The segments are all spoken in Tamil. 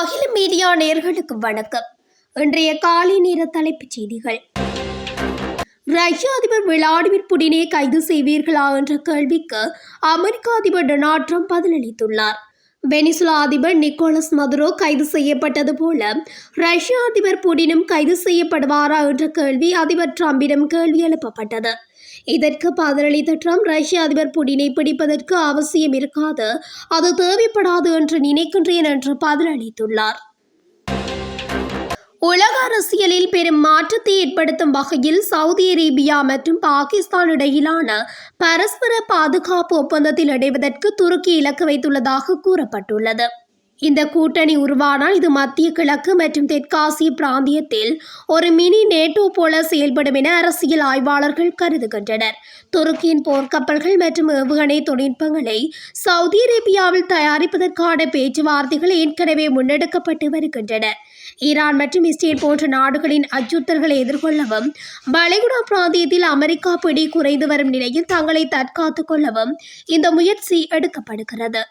அகில மீடியா நேர்களுக்கு வணக்கம். இன்றைய காலை நேர தலைப்புச் செய்திகள். ரஷ்ய அதிபர் விளாடிமிர் புடினை கைது செய்வீர்களா என்ற கேள்விக்கு அமெரிக்க அதிபர் டொனால்ட் ட்ரம்ப் பதிலளித்துள்ளார். வெனிசுலா அதிபர் நிக்கோலஸ் மதுரோ கைது செய்யப்பட்டது போல ரஷ்ய அதிபர் புடினும் கைது செய்யப்படுவாரா என்ற கேள்வி அதிபர் ட்ரம்பிடம் கேள்வி எழுப்பப்பட்டது. இதற்கு பதிலளித்த ட்ரம்ப் ரஷ்ய அதிபர் புடினை பிடிப்பதற்கு அவசியம் இருக்காது அது தேவைப்படாது என்று நினைக்கின்றேன் என்று பதிலளித்துள்ளார். உலக அரசியலில் பெரும் மாற்றத்தை ஏற்படுத்தும் வகையில் சவுதி அரேபியா மற்றும் பாகிஸ்தான் இடையிலான பரஸ்பர பாதுகாப்பு ஒப்பந்தத்தில் அடைவதற்கு துருக்கி இலக்கு வைத்துள்ளதாக கூறப்பட்டுள்ளது. இந்த கூட்டணி உருவானால் இது மத்திய கிழக்கு மற்றும் தெற்காசிய பிராந்தியத்தில் ஒரு மினி நேட்டோ போல செயல்படும் என அரசியல் ஆய்வாளர்கள் கருதுகின்றனர். துருக்கியின் போர்க்கப்பல்கள் மற்றும் ஏவுகணை தொழில்நுட்பங்களை சவுதி அரேபியாவில் தயாரிப்பதற்கான பேச்சுவார்த்தைகள் ஏற்கனவே முன்னெடுக்கப்பட்டு வருகின்றன. ஈரான் மற்றும் இஸ்ரேல் போன்ற நாடுகளின் அச்சுறுத்தல்களை எதிர்கொள்ளவும் வளைகுடா பிராந்தியத்தில் அமெரிக்கா பிடி குறைந்து வரும் நிலையில் தங்களை தற்காத்துக் கொள்ளவும் இந்த முயற்சி எடுக்கப்படுகிறது.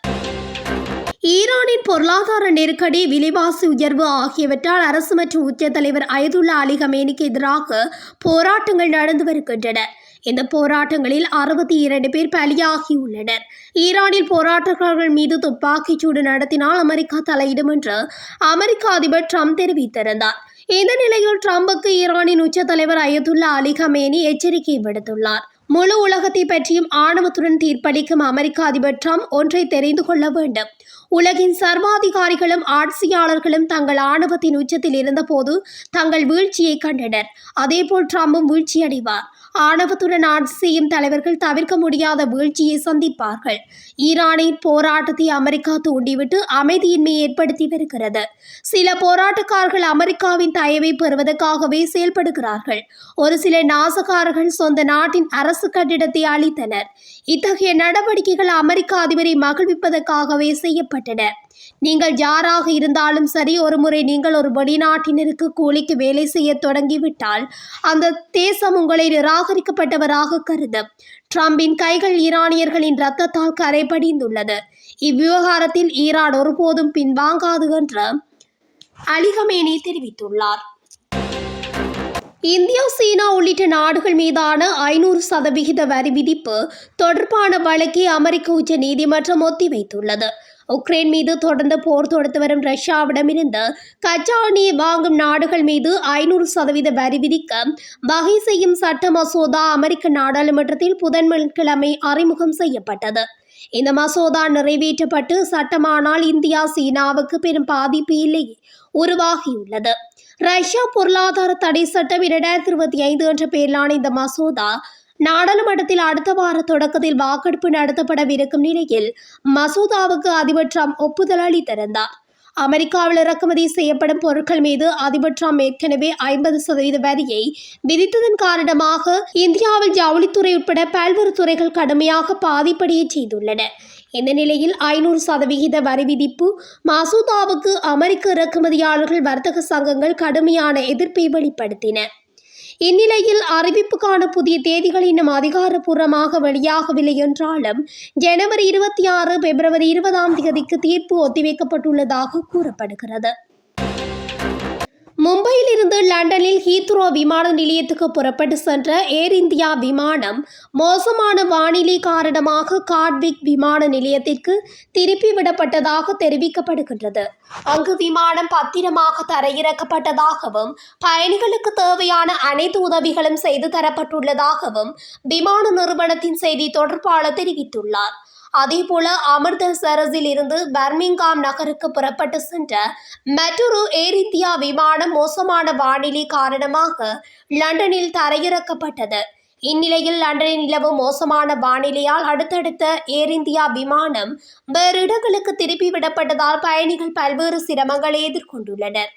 ஈரானின் பொருளாதார நெருக்கடி விலைவாசி உயர்வு ஆகியவற்றால் அரசு மற்றும் உச்ச தலைவர் அயதுல்லா அலி கமேனிக்கு எதிராக போராட்டங்கள் நடந்து வருகின்றன. இந்த போராட்டங்களில் அறுபத்தி இரண்டு பேர் பலியாகியுள்ளனர். ஈரானில் போராட்டக்காரர்கள் மீது துப்பாக்கிச் சூடு நடத்தினால் அமெரிக்கா தலையிடும் என்று அமெரிக்க அதிபர் ட்ரம்ப் தெரிவித்திருந்தார். இந்த நிலையில் ட்ரம்புக்கு ஈரானின் உச்ச தலைவர் அயதுல்லா அலி கமேனி எச்சரிக்கை விடுத்துள்ளார். முழு உலகத்தை பற்றியும் ஆணவத்துடன் தீர்ப்பளிக்கும் அமெரிக்க அதிபர் ட்ரம்ப் ஒன்றை தெரிந்து கொள்ள வேண்டும். உலகின் சர்வாதிகாரிகளும் ஆட்சியாளர்களும் தங்கள் ஆணவத்தின் உச்சத்தில் இருந்தபோது தங்கள் வீழ்ச்சியை கண்டனர். அதேபோல் ட்ரம்பும் வீழ்ச்சியடைவார். ஆணவத்துடன் ஆட்சி செய்யும் தலைவர்கள் தவிர்க்க முடியாத வீழ்ச்சியை சந்திப்பார்கள். ஈரானின் போராட்டத்தை அமெரிக்கா தூண்டிவிட்டு அமைதியின்மையை ஏற்படுத்தி வருகிறது. சில போராட்டக்காரர்கள் அமெரிக்காவின் தயவை பெறுவதற்காகவே செயல்படுகிறார்கள். ஒரு சில நாசகாரர்கள் சொந்த நாட்டின் அரசு கட்டிடத்தை அளித்தனர் இத்தகைய நடவடிக்கைகள் அமெரிக்க அதிபரை மகிழ்விப்பதற்காகவே செய்யப்பட்டன. நீங்கள் யாராக இருந்தாலும் சரி ஒருமுறை நீங்கள் ஒரு வெளிநாட்டினருக்கு கூலிக்கு வேலை செய்ய தொடங்கிவிட்டால் அந்த தேசம் உங்களை நிராகரிக்கப்பட்டவராக கருதும். ட்ரம்பின் கைகள் ஈரானியர்களின் இரத்தத்தால் கரைபடிந்துள்ளது. இவ்விவகாரத்தில் ஈரான் ஒருபோதும் பின்வாங்காது என்று அலிகமேனி தெரிவித்துள்ளார். இந்தியா சீனா உள்ளிட்ட நாடுகள் மீதான ஐநூறு சதவிகித வரி விதிப்பு தொடர்பான வழக்கை அமெரிக்க உச்ச நீதிமன்றம் ஒத்திவைத்துள்ளது. உக்ரைன் மீது தொடர்ந்து போர் தொடுத்து வரும் ரஷ்யாவிடமிருந்து கச்சா எண்ணெயை வாங்கும் நாடுகள் மீது ஐநூறு சதவீத வரி விதிக்க வகை செய்யும் சட்ட மசோதா அமெரிக்க நாடாளுமன்றத்தில் புதன்கிழமை அறிமுகம் செய்யப்பட்டது. இந்த மசோதா நிறைவேற்றப்பட்டு சட்டமானால் இந்தியா சீனாவுக்கு பெரும் பாதிப்பு இல்லை உருவாகியுள்ளது. ரஷ்யா பொருளாதார தடை சட்டம் இரண்டாயிரத்தி இருபத்தி ஐந்து என்ற பெயரிலான இந்த மசோதா நாடாளுமன்றத்தில் அடுத்த வார தொடக்கத்தில் வாக்கெடுப்பு நடத்தப்படவிருக்கும் நிலையில் மசோதாவுக்கு அதிபர் ட்ரம்ப் ஒப்புதல் அளித்திருந்தார். அமெரிக்காவில் இறக்குமதி செய்யப்படும் பொருட்கள் மீது அதிபர் ட்ரம்ப் ஏற்கனவே ஐம்பது சதவீத வரியை விதித்ததன் காரணமாக இந்தியாவில் ஜவுளித்துறை உட்பட பல்வேறு துறைகள் கடுமையாக பாதிப்படைய செய்துள்ளன. இந்த நிலையில் ஐநூறு சதவிகித வரி விதிப்பு? மசோதாவுக்கு அமெரிக்க இறக்குமதியாளர்கள் வர்த்தக சங்கங்கள் கடுமையான எதிர்ப்பை வெளிப்படுத்தின. இந்நிலையில் அறிவிப்புக்கான புதிய தேதிகள் இன்னும் அதிகாரப்பூர்வமாக வெளியாகவில்லை என்றாலும் ஜனவரி இருபத்தி ஆறு பிப்ரவரி இருபதாம் தேதிக்கு தீர்ப்பு ஒத்திவைக்கப்பட்டுள்ளதாக கூறப்படுகிறது. மும்பையில் இருந்து லண்டனில் ஹீத்ரோ விமான நிலையத்துக்கு புறப்பட்டு சென்ற ஏர் இந்தியா விமானம் மோசமான வானிலை காரணமாக கார்ட்விக் விமான நிலையத்திற்கு திருப்பி விடப்பட்டதாக தெரிவிக்கப்படுகின்றது. அங்கு விமானம் பத்திரமாக தரையிறக்கப்பட்டதாகவும் பயணிகளுக்கு தேவையான அனைத்து உதவிகளும் செய்து தரப்பட்டுள்ளதாகவும் விமான நிறுவனத்தின் செய்தி தொடர்பாளர் தெரிவித்துள்ளார். அதேபோல அமிர்தசரஸில் இருந்து பர்மிங்காம் நகருக்கு புறப்பட்டு சென்ற மற்றொரு ஏர் இந்தியா விமானம் மோசமான வானிலை காரணமாக லண்டனில் தரையிறக்கப்பட்டது. இந்நிலையில் லண்டனில் நிலவும் மோசமான வானிலையால் அடுத்தடுத்த ஏர் இந்தியா விமானம் வேறு இடங்களுக்கு திருப்பி விடப்பட்டதால் பயணிகள் பல்வேறு சிரமங்களை எதிர்கொண்டுள்ளனர்.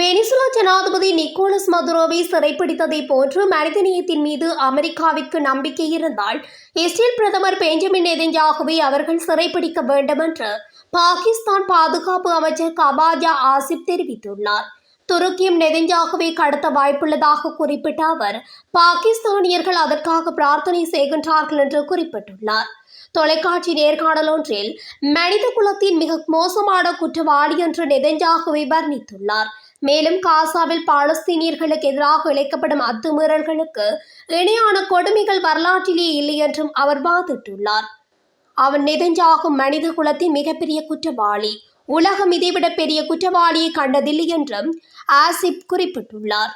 வெனிசுலா ஜனாதிபதி நிக்கோலஸ் மதுரோவை சிறைப்பிடித்ததை போன்று மனிதநேயத்தின் மீது அமெரிக்காவிற்கு நம்பிக்கை இருந்தால் இஸ்ரேல் பிரதமர் பெஞ்சமின் நெதன்யாகுவை அவர்கள் சிறைப்பிடிக்க வேண்டும் என்று பாகிஸ்தான் பாதுகாப்பு அமைச்சர் கபாஜா ஆசிப் தெரிவித்துள்ளார். துருக்கியும் நெதன்யாகுவை கடத்த வாய்ப்புள்ளதாக குறிப்பிட்ட அவர் பாகிஸ்தானியர்கள் அதற்காக பிரார்த்தனை செய்கின்றார்கள் என்று குறிப்பிட்டுள்ளார். தொலைக்காட்சி நேர்காணல் ஒன்றில் மனித குலத்தின் மிக மோசமான குற்றவாளி என்று நெதஞ்சாகுவை வர்ணித்துள்ளார். மேலும் காசாவில் பாலஸ்தீனியர்களுக்கு எதிராக இழைக்கப்படும் அத்துமீறல்களுக்கு இணையான கொடுமைகள் வரலாற்றிலே இல்லை என்றும் அவர் வாதிட்டுள்ளார். அவன் நெதஞ்சாகும் மனித குலத்தின் மிகப்பெரிய குற்றவாளி உலகம் இதைவிட பெரிய குற்றவாளியை கண்டதில்லை என்றும் ஆசிப் குறிப்பிட்டுள்ளார்.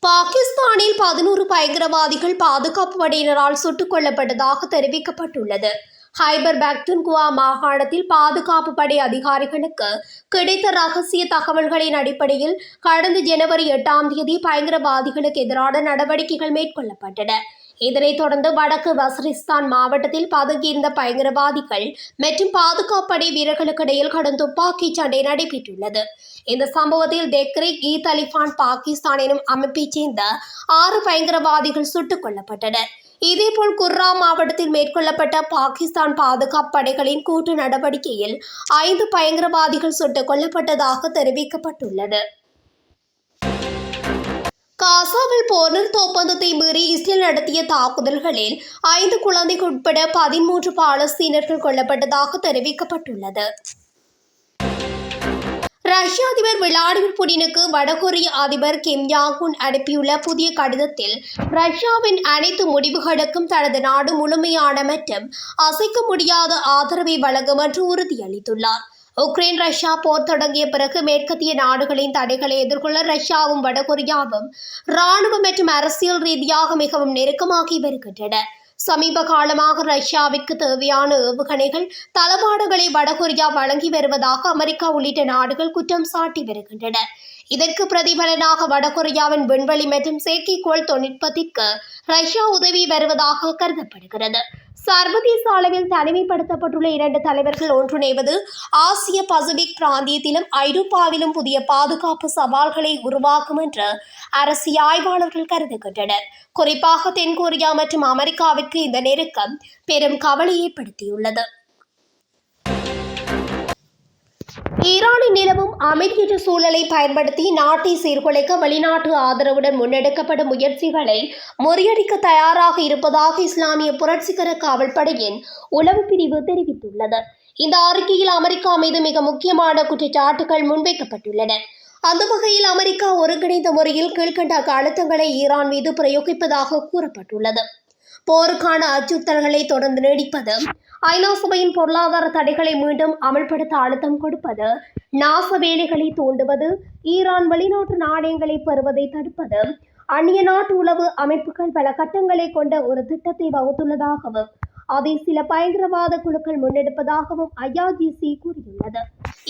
பாகிஸ்தானில் பதினோரு பயங்கரவாதிகள் பாதுகாப்பு படையினரால் சுட்டுக் கொல்லப்பட்டதாக தெரிவிக்கப்பட்டுள்ளது. ஹைபர் பக்துன்குவா மாகாணத்தில் பாதுகாப்பு படை அதிகாரிகளுக்கு கிடைத்த ரகசிய தகவல்களின் அடிப்படையில் கடந்த ஜனவரி எட்டாம் தேதி பயங்கரவாதிகளுக்கு எதிரான நடவடிக்கைகள் மேற்கொள்ளப்பட்டன. இதனைத் தொடர்ந்து வடக்கு வசரிஸ்தான் மாவட்டத்தில் பதுங்கியிருந்த பயங்கரவாதிகள் மற்றும் பாதுகாப்படை வீரர்களுக்கு இடையில் கடும் துப்பாக்கிச் சண்டை நடைபெற்றுள்ளது. இந்த சம்பவத்தில் தெக்ரிக் இ தலிபான் பாகிஸ்தான் எனும் அமைப்பைச் சேர்ந்த ஆறு பயங்கரவாதிகள் சுட்டுக் கொல்லப்பட்டனர். இதேபோல் குர்ராம் மாவட்டத்தில் மேற்கொள்ளப்பட்ட பாகிஸ்தான் பாதுகாப்பு படைகளின் கூட்டு நடவடிக்கையில் ஐந்து பயங்கரவாதிகள் சுட்டுக் கொல்லப்பட்டதாக தெரிவிக்கப்பட்டுள்ளது. காசாவில் போர் நிறுத்த ஒப்பந்தத்தை மீறி இஸ்ரேல் நடத்திய தாக்குதல்களில் ஐந்து குழந்தைகள் உட்பட பதிமூன்று பாலஸ்தீனர்கள் கொல்லப்பட்டதாக தெரிவிக்கப்பட்டுள்ளது. ரஷ்ய அதிபர் விளாடிமிர் புடினுக்கு வடகொரிய அதிபர் கிம் யாங் உன் அனுப்பியுள்ள புதிய கடிதத்தில் ரஷ்யாவின் அனைத்து முடிவுகளுக்கும் தனது நாடு முழுமையான மற்றும் அசைக்க முடியாத ஆதரவை வழங்கும் என்று உறுதியளித்துள்ளார். உக்ரைன் ரஷ்யா போர் தொடங்கிய பிறகு மேற்கத்திய நாடுகளின் தடைகளை எதிர்கொள்ள ரஷ்யாவும் வடகொரியாவும் ராணுவம் மற்றும் அரசியல் ரீதியாக மிகவும் நெருக்கமாகி வருகின்றன. சமீப காலமாக ரஷ்யாவிற்கு தேவையான ஏவுகணைகள் தளவாடங்களை வடகொரியா வழங்கி வருவதாக அமெரிக்கா உள்ளிட்ட நாடுகள் குற்றம் சாட்டி வருகின்றன. இதற்கு பிரதிபலனாக வடகொரியாவின் விண்வெளி மற்றும் செயற்கைக்கோள் தொழில்நுட்பத்திற்கு ரஷ்யா உதவி வருவதாக கருதப்படுகிறது. சர்வதேச அளவில் தனிமைப்படுத்தப்பட்டுள்ள இரண்டு தலைவர்கள் ஒன்றிணைவது ஆசிய பசிபிக் பிராந்தியத்திலும் ஐரோப்பாவிலும் புதிய பாதுகாப்பு சவால்களை உருவாக்கும் என்று அரசியல் ஆய்வாளர்கள் கருதுகின்றனர். குறிப்பாக தென்கொரியா மற்றும் அமெரிக்காவிற்கு இந்த நெருக்கம் பெரும் கவலையை ஏற்படுத்தியுள்ளது ஈரானில் நிலவும் அமைதியற்ற சூழலை பயன்படுத்தி நாட்டை சீர்குலைக்க வெளிநாட்டு ஆதரவுடன் முன்னெடுக்கப்படும் முயற்சிகளை முறியடிக்க தயாராக இருப்பதாக இஸ்லாமிய புரட்சிகர காவல்படையின் உளவு பிரிவு தெரிவித்துள்ளது. இந்த அறிக்கையில் அமெரிக்கா மீது மிக முக்கியமான குற்றச்சாட்டுகள் முன்வைக்கப்பட்டுள்ளன. அந்த வகையில் அமெரிக்கா ஒருங்கிணைந்த முறையில் கீழ்கண்ட அழுத்தங்களை ஈரான் மீது பிரயோகிப்பதாக கூறப்பட்டுள்ளது. போருக்கான அச்சுறுத்தல்களை தொடர்ந்து நீடிப்பது ஐநா சபையின் பொருளாதார தடைகளை மீண்டும் அமல்படுத்த அழுத்தம் கொடுப்பது நாச வேலைகளை தூண்டுவது ஈரான் வெளிநாட்டு நாணயங்களை பெறுவதை தடுப்பது அந்நிய நாட்டு உளவு அமைப்புகள் பல கட்டங்களை கொண்ட ஒரு திட்டத்தை வகுத்துள்ளதாகவும் அதை சில பயங்கரவாத குழுக்கள் முன்னெடுப்பதாகவும் ஐஆர்ஜிசி கூறியுள்ளது.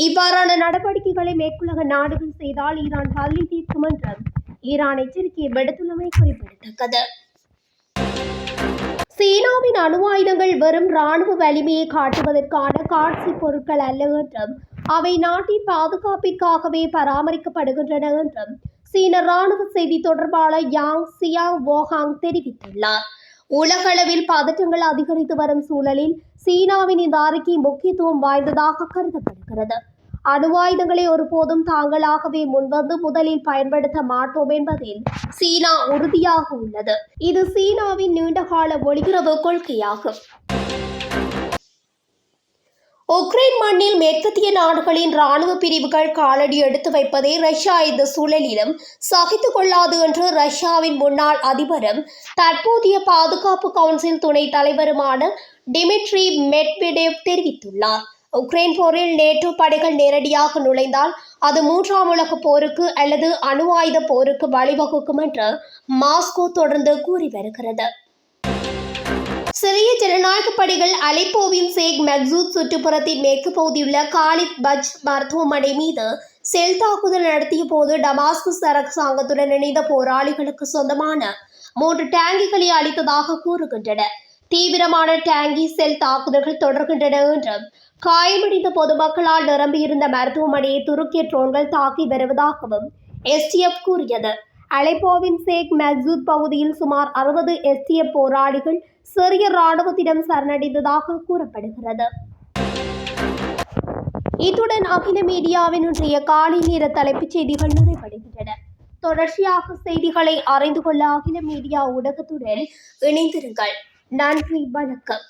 இவ்வாறான நடவடிக்கைகளை மேற்குலக நாடுகள் செய்தால் ஈரான் தள்ளி தீர்க்கும் என்றும் ஈரான் எச்சரிக்கை விடுத்துள்ளமை குறிப்பிடத்தக்கது. சீனாவின் அணு ஆயுதங்கள் வெறும் ராணுவ வலிமையை காட்டுவதற்கான காட்சி பொருட்கள் அல்ல என்றும் அவை நாட்டின் பாதுகாப்பிற்காகவே பராமரிக்கப்படுகின்றன என்றும் சீன ராணுவ செய்தி தொடர்பாளர் யாங் சியாங் வோஹாங் தெரிவித்துள்ளார். உலகளவில் பதற்றங்கள் அதிகரித்து வரும் சூழலில் சீனாவின் இந்த அறிக்கை முக்கியத்துவம் வாய்ந்ததாக கருதப்படுகிறது. அணுவாயுதங்களை ஒருபோதும் தாங்களாகவே முன்வந்து முதலில் பயன்படுத்த மாட்டோம் என்பதில் சீனா உறுதியாக உள்ளது. இது சீனாவின் நீண்டகால வெளியுறவு கொள்கையாகும். உக்ரைன் மண்ணில் மேற்கத்திய நாடுகளின் ராணுவ பிரிவுகள் காலடி எடுத்து வைப்பதை ரஷ்யா இந்த சூழலிலும் சகித்து கொள்ளாது என்று ரஷ்யாவின் முன்னாள் அதிபரும் தற்போதைய பாதுகாப்பு கவுன்சில் துணைத் தலைவருமான டிமிட்ரி மெட்வெடேவ் தெரிவித்துள்ளார். உக்ரைன் போரில் நேட்டோ படைகள் நேரடியாக நுழைந்தால் அது மூன்றாம் உலக போருக்கு அல்லது அணு ஆயுத போருக்கு வழிவகுக்கும் என்று மாஸ்கோ தொடர்ந்து கூறி வருகிறது. சிறிய ஜனநாயக படைகள் அலைப்போவின் சேக் மக்சூத் சுற்றுப்புறத்தின் மேற்கு பகுதியுள்ள காலித் பஜ் மருத்துவமனை மீது செல் தாக்குதல் நடத்திய போது டமாஸ்கஸ் அரசாங்கத்துடன் இணைந்த போராளிகளுக்கு சொந்தமான மூன்று டேங்கிகளை அளித்ததாக கூறுகின்றன. தீவிரமான டேங்கி செல் தாக்குதல்கள் தொடர்கின்றன என்றும் காயமடைந்த பொதுமக்களால் நிரம்பியிருந்த மருத்துவமனையை துருக்கிய ட்ரோன்கள் தாக்கி வருவதாகவும் எஸ்டிஎஃப் கூறியது. அலைப்போவின் சேக் மக்சூத் பகுதியில் சுமார் அறுபது எஸ்டிஎஃப் போராளிகள் சிறிய இராணுவத்திடம் சரணடைந்ததாக கூறப்படுகிறது. இத்துடன் அகில மீடியாவின் இன்றைய காலை நேர தலைப்புச் செய்திகள் நிறைவடைகின்றன. தொடர்ச்சியாக செய்திகளை அறிந்து கொள்ள அகில மீடியா ஊடகத்துடன் இணைந்திருங்கள். நன்றி வணக்கம்.